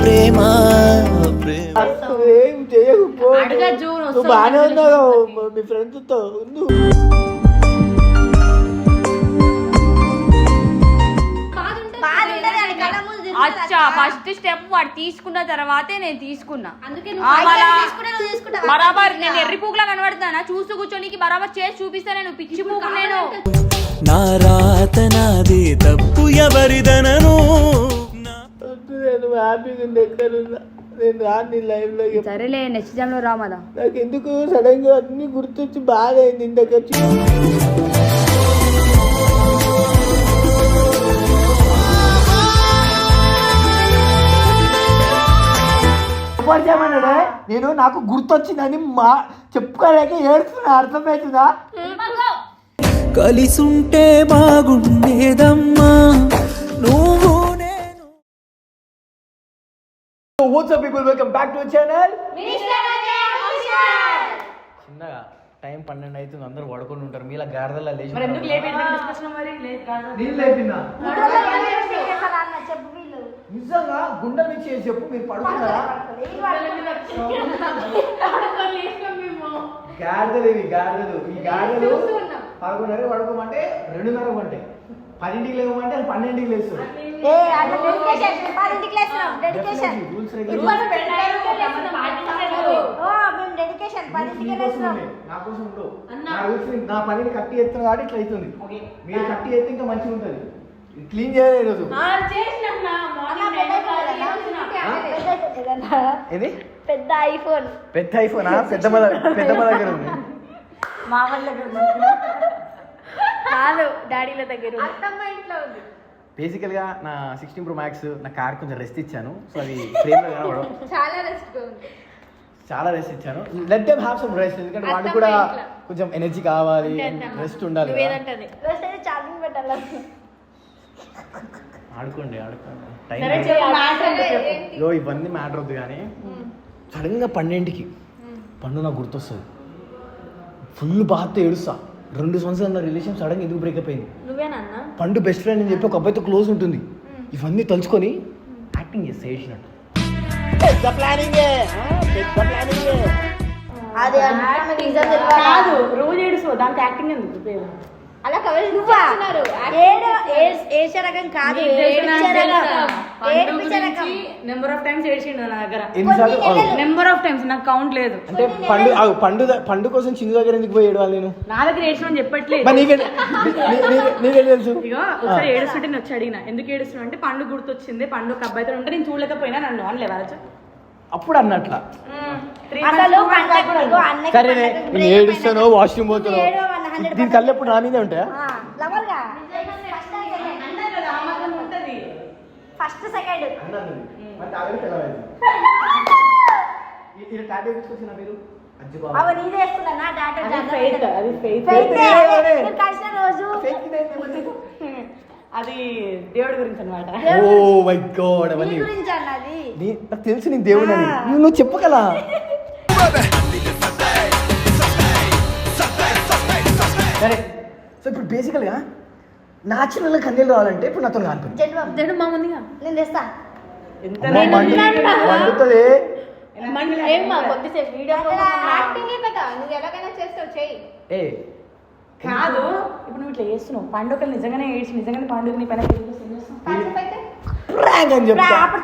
ప్రేమ ఏం చేయకపో నువ్వు బాగానే ఉన్నావు మీ అచ్చా. ఫస్ట్ స్టెప్ వాడు తీసుకున్న తర్వాతే నేను తీసుకున్నా? బరాబర్ నేను ఎర్రి పూకులా కనబడతానా చూస్తూ కూర్చోనికి బరాబర్ చేసి చూపిస్తా నేను పిచ్చి పూకు నేను. నా రాత నాది తప్పు ఎవరిదనను నేను హ్యాపీగా నేను రాను నీ లైఫ్లో సరేలే నెక్స్ట్ టైం లో రా మళ్ళా నాకు ఎందుకు సడన్గా అన్ని గుర్తొచ్చి బాధ అయింది చెప్పమన్నాడే నేను నాకు గుర్తొచ్చిందని మా చెప్పుకోలేక ఏడుస్తున్నా అర్థమవుతుందా? కలిసుంటే బాగుండేదమ్మా. నువ్వు నేను. People welcome back to channel చిన్నగా టైం పన్నెండు అవుతుంది అందరూ పడుకొని ఉంటారు. మీలా గారదల్లా లేచి నేను లేపినా? నిజంగా గుండె చేసి చెప్పు మీరు పడుకున్నారా? గాడిదలు ఇవి గాడిదలు ఈ గాడిదలు పదకొండున్నర పడుకోమంటే రెండున్నర అంటే పదింటికి లేవమంటే పదింటికి లేస్తున్నాం నా కోసం ఉండు. నా రూల్స్ నా పనిని కట్టి ఎత్తున కాబట్టి ఇట్లా అవుతుంది. మీరు కట్టి ఎత్తే ఇంకా మంచిగా ఉంటుంది. క్లీన్ చేయాలి ఈరోజు. ఏది? పెద్ద ఐఫోన్. పెద్ద ఐఫోనా? పెద్ద పెద్ద దగ్గర ఉంది. మా వాళ్ళ దగ్గర కాదు డాడీల దగ్గర అత్తమ్మ ఇంట్లో ఉంది. బేసికల్గా నా సిక్స్టీన్ ప్రో మ్యాక్స్ నా కార్ కొంచెం రెస్ట్ ఇచ్చాను. సో అది ఫ్రేమ్లో కనబడవు. చాలా రెస్ట్ చాలా రెస్ట్ ఇచ్చాను. Let them have some rest ఎందుకంటే వాడికి కూడా కొంచెం ఎనర్జీ కావాలి రెస్ట్ ఉండాలి అయితే ఛార్జింగ్ పెట్టాలి? ఆడుకోండి ఆడుకోండి. టైం లో ఇవన్నీ మ్యాటర్ వద్దు కానీ సడన్గా పన్నెండుకి పండు నాకు గుర్తొస్తుంది. ఫుల్ బాధతో ఏడుస్తా. రెండు సంవత్సరాల నా రిలేషన్ సడన్ ఎందుకు బ్రేకప్ అయింది? పండు బెస్ట్ ఫ్రెండ్ అని చెప్పి ఒక అబ్బాయితో క్లోజ్ ఉంటుంది. ఇవన్నీ తలుచుకొని యాక్టింగ్ చేస్తే చేసినట్టు అది కాదు రోజు ఏడుస్తావు దానికి యాక్టింగ్ ఎందుకు అలా కవర్ ఏడు ఏ- రకం కాదు నెంబర్ ఆఫ్ టైమ్స్ ఏడ్చిండు నా దగ్గర. ఎన్నిసార్లు. నెంబర్ ఆఫ్ టైమ్స్ నాకు కౌంట్ లేదు. అంటే పండు ఆగు, పండు ద- పండు కోసం చిందు దగ్గర ఎందుకు పోయి ఏడవాలి నేను? నా దగ్గర ఏడ్చిన చెప్పట్లేదు. మరి నీకే తెలుసు? ఇగో ఒకసారి ఏడుస్తుంటే నేను వచ్చి అడిగిన ఎందుకు ఏడుస్తున్నా అంటే పండు గుర్తొచ్చింది పండు ఒక అబ్బాయితో ఉంటే నేను చూడలేకపోయినా నన్ను అనలే వాళ్ళు అప్పుడు అన్నట్ల. అసలు పండగ ఇగో అన్నకి సరే పండగకి నేను break ఏడుస్తాను ఏమైనా- వాష్రూమ్ పోతాను ఏడవ వల్ల 100% దీని కళ్ళు ఎప్పుడు నా మీదే ఉంటాయా? ఆ, lover గా ఫస్ట్ సెకండ్. అవి నీదే వేసుకున్నా డాటా కలిసిన రోజు. అది దేవుడి గురించి అనమాట ఓ మై గాడ్ నీ అవన్నీ. గురించి అన్నది. నీ- నాకు తెలుసు నీ దేవుడు అని. నువ్వు చెప్పగలా సరే. సో ఇప్పుడు బేసికల్గా న్యాచురల్గా కన్నీళ్ళు రావాలంటే ఇప్పుడు నాతో దేవుడు మా ముందుగా. నేను తెస్తా. ఎంత వండుతుంది ఏమ్మా కొద్దిసేపు వీడియో యాక్టింగే కదా నువ్వు ఎలాగైనా చేస్తావు చెయ్యి. ఏ? కాదు. ఇప్పుడు నువ్వు ఇట్లా చేస్తున్నావు. పండుగలు నిజంగానే ఏడ్చి నిజంగానే పండుగ నీ పైన? కాసేపు అయితే. ప్రాంక్ అని చెప్తా. అప్పుడు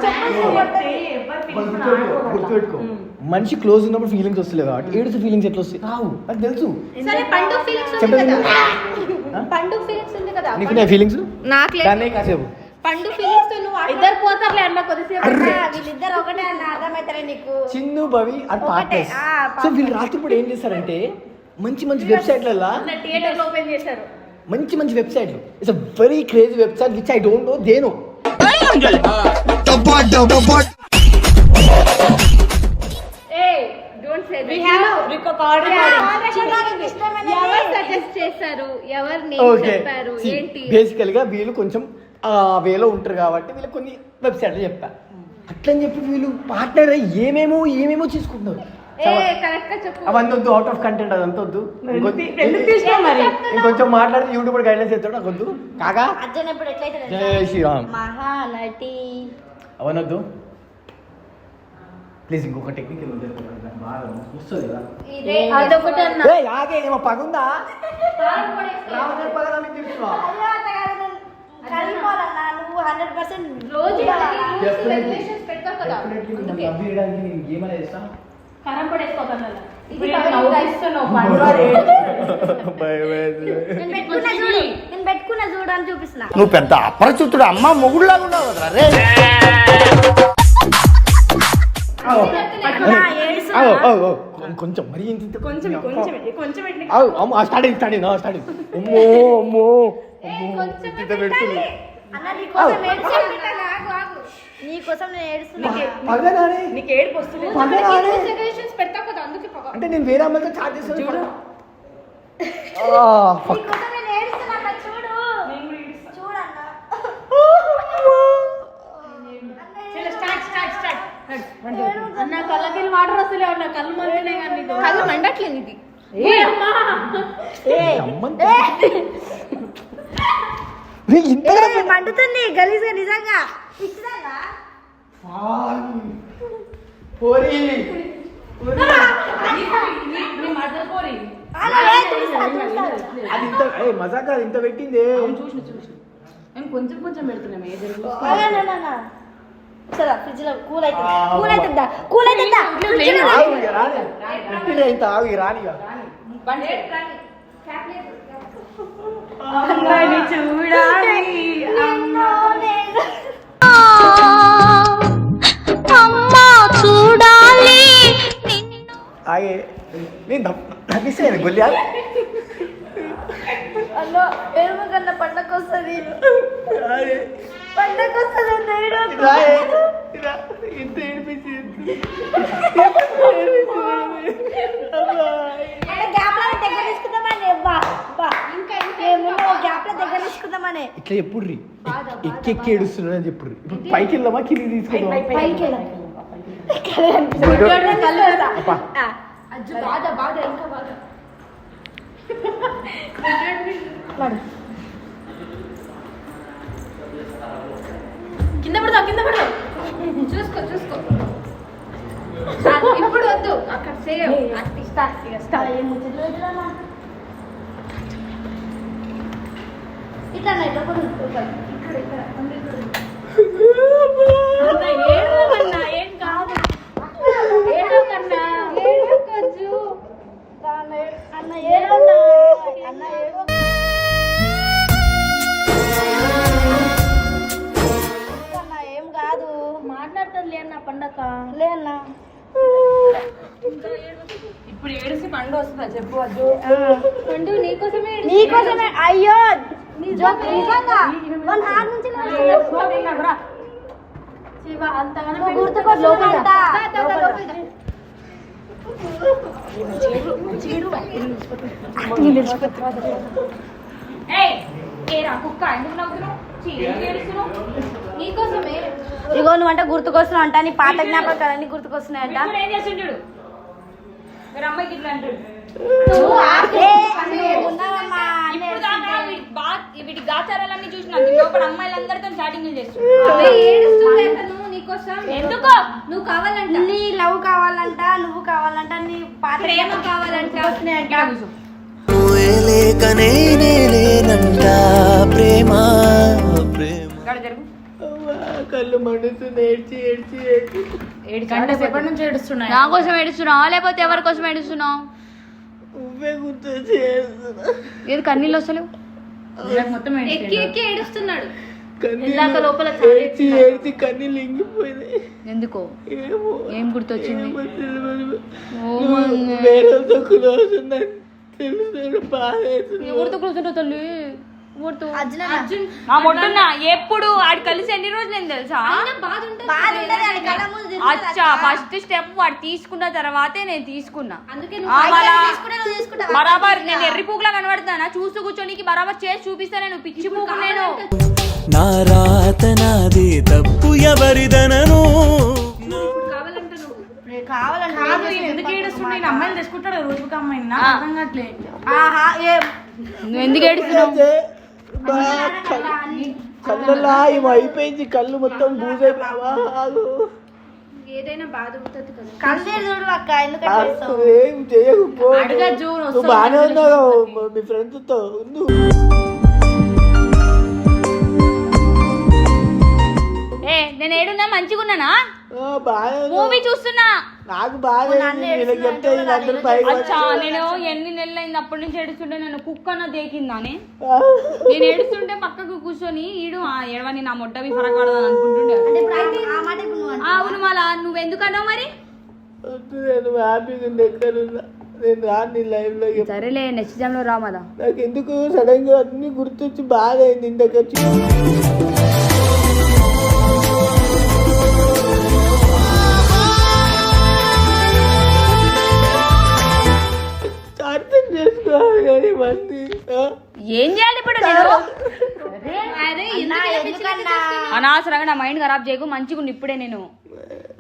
గుర్తుపెట్టుకో. గుర్తుపెట్టుకో. మనిషి క్లోజ్ ఉన్నప్పుడు ఫీలింగ్స్ వస్తలేవు? కాబట్టి ఏడుచు ఫీలింగ్స్ ఎట్లా వస్తాయి రావు. నాకు తెలుసు. సరే పండు ఫీలింగ్స్ ఉంది కదా. పండు ఫీలింగ్స్ ఉంది కదా. నీకు నా ఫీలింగ్స్ నాకు దాన్నే కాసేపు. పండు ఫీలింగ్స్తో నువ్వు ఇద్దరు పోతారులే అన్న కొద్దిసేపు వీళ్ళిద్దరు ఒకటే అన్న అర్థమవుతారే నీకు. చిన్ను భవి అది ఆ, సో వీళ్ళు రాత్రిపూట ఏం చేస్తారంటే మంచి మంచి వెబ్సైట్లలో థియేటర్ ఓపెన్ చేశారు. మంచి మంచి వెబ్సైట్లు it's a very crazy website which I don't know దేనో ఎవరు సజెస్ట్ చేశారు? ఎవరు నేమ్ చెప్పారు? ఏంటి? బేసికల్గా వీళ్ళు కొంచెం ఆ వేలో ఉంటారు కాబట్టి వీళ్ళు కొన్ని వెబ్సైట్లు చెప్పా. అట్లని చెప్పి వీళ్ళు పార్ట్నర్ ఏమేమో ఏమేమో చేసుకుంటున్నారు. ఏ కరెక్ట్గా చెప్పు. అవన్నీ వద్దు అవుట్ ఆఫ్ కంటెంట్ అదంతా వద్దు. ఇంకొంచెం మాట్లాడితే యూట్యూబ్ గైడ్లైన్స్ చేస్తాడు నాకు వద్దు. కాకా? అర్జున్ ఇప్పుడు ఎట్లయితే జై శ్రీరామ్. మహానటి. అవనొద్దు. ప్లీజ్ ఇంకొక టెక్నికల్ ఉంది బాగా వస్తుంది కదా. ఇదే అదొకటి అన్న. ఏయ్, ఆగే ఏమో పగుందా? రావణ పగలా మీకు తెలుసా? కలిపోవాలన్నా నువ్వు పెద్ద అపరిచితుడు అమ్మ మొగుడులాగా ఉన్నావు రే. కొంచెం మరీ కొంచెం కొంచెం కొంచెం అమ్మ స్టార్టింగ్ స్టార్టింగ్ స్టార్టింగ్ అమ్మో అమ్మో. అమ్మో ఇంత పెడుతుంది. అంటే నేను వేరే అమ్మాయితో చాట్ చేస్తాను చూడు. నీకోసం నేను ఏడుస్తున్నా అన్న, చూడు నేను కూడా ఏడుస్తా. చూడన్నా చలో, స్టార్ట్ స్టార్ట్ స్టార్ట్ అన్న కళ్ళకి వాటర్ వస్తలే అన్న కళ్ళు మండుతున్నాయి కానీ. కళ్ళు మండట్లేదు ఇది. ఏ అమ్మా. ఏ, మండుతుంది గలీజ్గా నిజంగా? పోరి. అది ఇంత ఏ మజాక్? ఇంత పెట్టింది. చూసిన చూసిన. మేము కొంచెం కొంచెం పెడుతున్నాం ఏ జరుగు అలా, అలా, అలా. సరే ఫ్రిడ్జ్లో కూల్ అయితే కూల్ అవుతుందా కూల్ అవుతుందా ఇంత ఇక రాని ఆగే. నేను గొల్లియా అల్లో ఏడుమ కన్నా పండగ ఇంత ఏడిపించింది ఇట్లా ఎప్పుడు రీ ఎక్కి ఎక్కి ఏడుస్తున్నాడు అని చెప్పుడు ఇప్పుడు పైకి వెళ్దామా కింద తీసుకుందామా బాధ బాధ ఇంకా బాధ. కింద పడతావు కింద పడతావు. చూసుకో చూసుకో. ఇప్పుడు వద్దు. అక్కడ సేవ్ ఇట్లా ఇట్లా కూడా అన్న ఏడవకన్నా ఏం కాదు. ఏడవకన్నా ఏడవకొచ్చు. అన్న? ఏడన్నా అన్న ఏడవ మాట్లాడుతుంది లే అన్న. పండగ లే అన్న ఇప్పుడు ఏడిసి పండు వస్తుందా చెప్పు అజ్జు? పండు నీకోసమే. నీకోసమే అయ్యో. నిజంగా. ఏరా కుక్క ఎందుకు నవ్వుతున్నావు? నీకోసమే? ఇగో గుర్తుకొస్తున్నావు అంట నీ పాత జ్ఞాపకాలన్నీ గుర్తుకొస్తున్నాయంట. ఏం చేస్తుంటాడు? మీరు అమ్మాయికి ఇట్లా అంటాడు. గాచారాలన్నీ చూసిన లోపల అమ్మాయిలందరితో చాటింగ్ నీకోసం. ఎందుకు? నువ్వు కావాలంట. నీ లవ్ కావాలంట నువ్వు కావాలంట నీ పాత ప్రేమ కావాలంట. లేక నేనే లేనంట ప్రేమ. ప్రేమ ఇక్కడ జరుగు కళ్ళు మండుతుంది ఏడ్చి ఏడ్చి ఏడ్చి. గంట సేపటి నుంచి ఏడుస్తున్నాయి నా కోసం ఏడుస్తున్నావా? లేకపోతే ఎవరి కోసం ఏడుస్తున్నావు? నువ్వే గుర్తు చేస్తున్నా. ఏది కన్నీళ్ళు వస్తలేవు మొత్తం ఎక్కి. ఎక్కి ఏడుస్తున్నాడు. ఇందాక లోపల ఏడ్చి ఏడ్చి కన్నీ లింగిపోయినాయి ఎందుకో? ఏమో. ఏం గుర్తొచ్చింది? క్లోజ్ అవుతుంది. ఎవరితో తల్లి? ఎవరితో అర్జున్. నా మొట్టున్నా ఎప్పుడు ఆడి కలిసి ఎన్ని రోజులు నేను తెలుసా? అచ్చా. ఫస్ట్ స్టెప్ వాడు తీసుకున్న తర్వాతే నేను తీసుకున్నా? బరాబర్ నేను ఎర్రి పూకులా కనబడతానా చూస్తూ కూర్చోనికి బరాబర్ చేసి చూపిస్తా నేను పిచ్చి పూకు నేను. నా రాత నాది తప్పు ఎవరిదనను? కాదు ఎందుకు అమ్మాయిని తెచ్చుకుంటాడు రోజుకి అమ్మాయిని? నాకు అర్థం కావట్లే. ఆహా ఏ. నువ్వు ఎందుకు ఏడుస్తున్నావు? ఏమో అయిపోయింది. కళ్ళు మొత్తం బూజైపోయావా ఆగు. ఏదైనా బాధ ఉంటుంది కదా. కళ్ళు చూడు అక్క ఏం చేయకు పో. అడగచ్చు, నువ్వు వస్తావు, బాగానే మళ్ళీ ఉన్నావు మీ ఫ్రెండ్స్తో ఉండు. ఏ నేను ఏడున్నా? మంచిగా ఉన్నానా. మూవీ చూస్తున్నా. నాకు బాగా చెప్తే అచ్చా నేను ఎన్ని నెలలు అయింది అప్పటి నుంచి ఏడుస్తుంటే నన్ను కుక్క నా దేకిందానే? నేను ఏడుస్తుంటే పక్కకు కూర్చొని ఈడు ఆ ఎడవని నా మొట్టవి ఫరక పడదని అనుకుంటుండే. ఇప్పుడు అయితే ఆ మాట ఇప్పుడు నువ్వు ఆ, అవును మళ్ళా నువ్వు ఎందుకు అన్నావు మరి? నేను హ్యాపీగా ఉంది ఎక్కడ ఉన్నా నేను రాను నీ లైఫ్లో సరేలే నెక్స్ట్ టైంలో రా మళ్ళా నాకు ఎందుకు సడన్గా అన్ని గుర్తొచ్చి బాధ అయింది ఇంతకొచ్చి చేసుకోవాలి మంది? ఏం చేయాలి ఇప్పుడు నేను? అనవసరంగా నా మైండ్ ఖరాబ్ చేయకు మంచిగా ఉంది ఇప్పుడే నేను.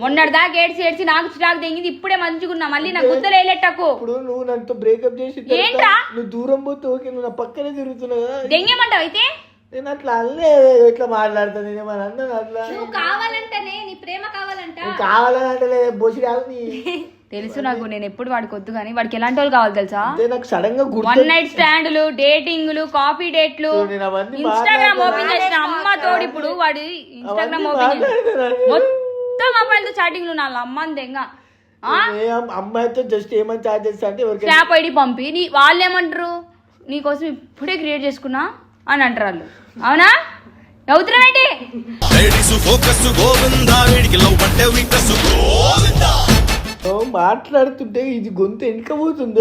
మొన్నటి దాకా ఏడ్చి ఏడ్చి నాకు చిరాకు తెగింది ఇప్పుడే మంచిగా ఉన్నా. మళ్ళీ నా గుద్దలు వేయలేటకు ఇప్పుడు నువ్వు నాతో బ్రేకప్ చేసి ఏంట్రా? నువ్వు దూరం పోతే ఓకే నువ్వు నా పక్కనే తిరుగుతున్నావు కదా. దెంగేమంటావు అయితే? నేను అట్లా అల్లే ఎట్లా మాట్లాడతాను నేను ఏమన్నా అన్నాను అట్లా? నువ్వు కావాలంటేనే నీ ప్రేమ కావాలంట. కావాలని అంటే లేదు బొసి కాదు నీ. తెలుసు నాకు నేను ఎప్పుడు వాడికి వద్దు కానీ వాడికి ఎలాంటి వాళ్ళు కావాలి తెలుసా? నాకు సడన్గా గుర్తు వన్ నైట్ స్టాండ్లు డేటింగ్లు కాఫీ డేట్లు ఇన్స్టాగ్రామ్. ఓపెన్ చేసిన అమ్మ తోడు ఇప్పుడు వాడి ఇన్స్టాగ్రామ్ ఓపెన్. మొత్తం అమ్మాయిలతో చాటింగ్లు నా అమ్మని దెంగ అమ్మాయితో జస్ట్ ఏమని చార్జ్ చేస్తా అంటే స్నాప్ ఐడి పంపి నీ వాళ్ళు ఏమంటారు నీకోసం ఇప్పుడే క్రియేట్ చేసుకున్నా? అని అంటారు వాళ్ళు. అవునా? నవ్వుతున్నావేంటి? మాట్లాడుతుంటే ఇది గొంతు పోతుంది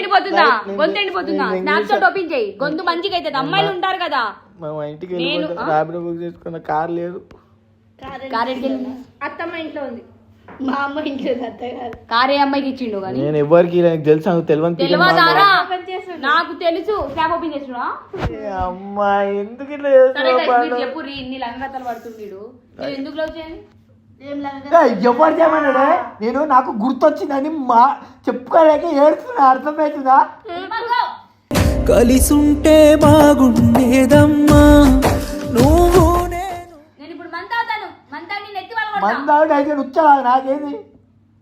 ఎండిపోతుందా? గొంతు ఓపెన్ చేయి గొంతు మంచిగా అవుతుంది. అమ్మాయిలు ఉంటారు కదా. మా ఇంటికి బుక్ చేసుకున్న కార్ లేదు. కారెట్కి వెళ్ళి అత్తమ్మ ఇంట్లో ఉంది. మా అమ్మ ఇంట్లో అత్త కాదు కారే అమ్మాయికి ఇచ్చిండు కానీ. నేను ఎవరికి నాకు తెలుసు నాకు తెలియని తెలుసు. స్నాప్ ఓపెన్ చేస్తున్నా అమ్మా ఎందుకు ఇట్లా? చెప్పు రీ ఇన్ని లంగతలు ఎందుకు లవ్ చేయండి? ఎవరు చేయమన్నాడే? నేను నాకు గుర్తొచ్చిందని మా చెప్పుకోలేక ఏడుస్తున్నా అర్థమవుతుందా కలిసుంటే బాగుండేదమ్మా. నువ్వు నేను. నేను ఇప్పుడు మంత్ అవుతాను నెత్తి అయితే నాకేది?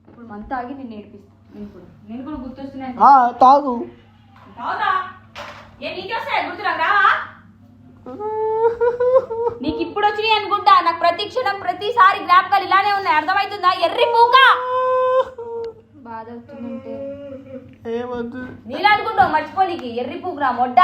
ఇప్పుడు మంత్ ఆగి నేను నేర్పిస్తాను నేను కూడా నేను కూడా గుర్తొస్తున్నాయి ఆ, తాగు. అవునా ఏ నీకు వస్తాయి? గుర్తురావు రావా? నీకు ఇప్పుడు వచ్చినాయి అనుకుంటా. నాకు ప్రతి క్షణం ప్రతిసారి జ్ఞాపకాలు ఇలానే ఉన్నాయి. అర్థమవుతుందా? ఎర్రి పూక బాధ ఏమొద్దు. నీళ్ళు అనుకుంటావు మర్చిపోనీకి ఎర్రి పూకురా మొడ్డ.